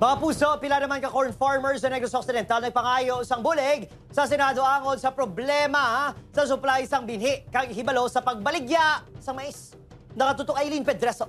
Mga puso, pila naman ka corn farmers sa Negros Occidental nagpangayo sang bulig sa Senado angod sa problema sa supply sang binhi kag hibalo sa pagbaligya sa mais. Nakatutok Aileen Pedreso.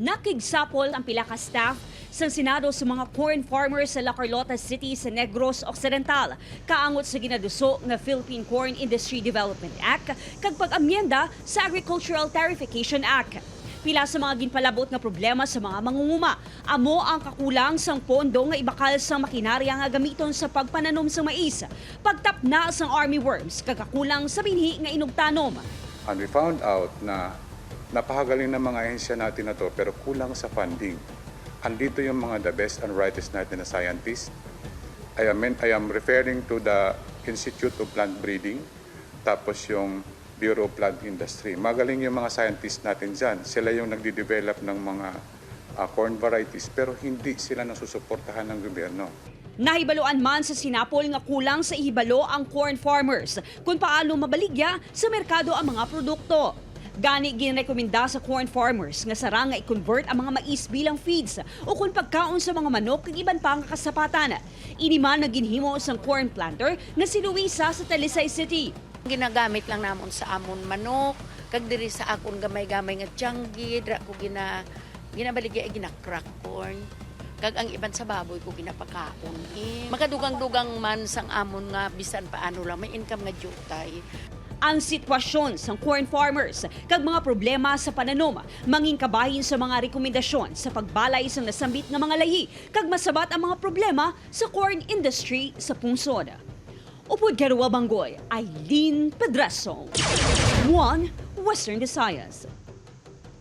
Nakigsapol ang pila ka staff sa Senado sa mga corn farmers sa La Carlota City sa Negros Occidental kaangot sa ginaduso nga Philippine Corn Industry Development Act kag pag-amyenda sa Agricultural Tarification Act. Pila sa mga ginpalabot nga problema sa mga mangunguma. Amo ang kakulang sang pondo nga ibakal sa makinarya nga gamiton sa pagpananom sa mais. Pagtapna sang army worms kagakulang sa binhi nga inugtanom. And we found out na napakagaling ng mga ahensya natin na to pero kulang sa funding. Andito yung mga the best and brightest natin na scientists. I am, I am referring to the Institute of Plant Breeding, tapos yung Bureau of Plant Industry. Magaling yung mga scientists natin dyan. Sila yung nagde-develop ng mga ah, corn varieties pero hindi sila nasusuportahan ng gobyerno. Nahibaluan man sa sinapol nga kulang sa ihibalo ang corn farmers kung paano mabaligya sa merkado ang mga produkto. Gani ginrekomenda sa corn farmers nga sarang nga i-convert ang mga mais bilang feeds o kung pagkaon sa mga manok kag iban pa nga kasapatan. Ini man na ginhimo sang corn planter nga si Luisa sa Talisay City. Ginagamit lang namon sa amon manok, kag diri sa akon gamay-gamay nga tianggi, dra ko gina ginabaligya ay gina crack corn. Kag ang iban sa baboy ko ginapakaon. Eh, makadugang-dugang man sang amon nga bisan paano lang may income nga jutay. ang sitwasyon sa corn farmers kag mga problema sa pananom manging kabahin sa mga rekomendasyon sa pagbalay sa nasambit nga mga layi kag masabat ang mga problema sa corn industry sa pungsod. Upod Garuwa Banggoy, Eileen Pedraso. One Western Visayas.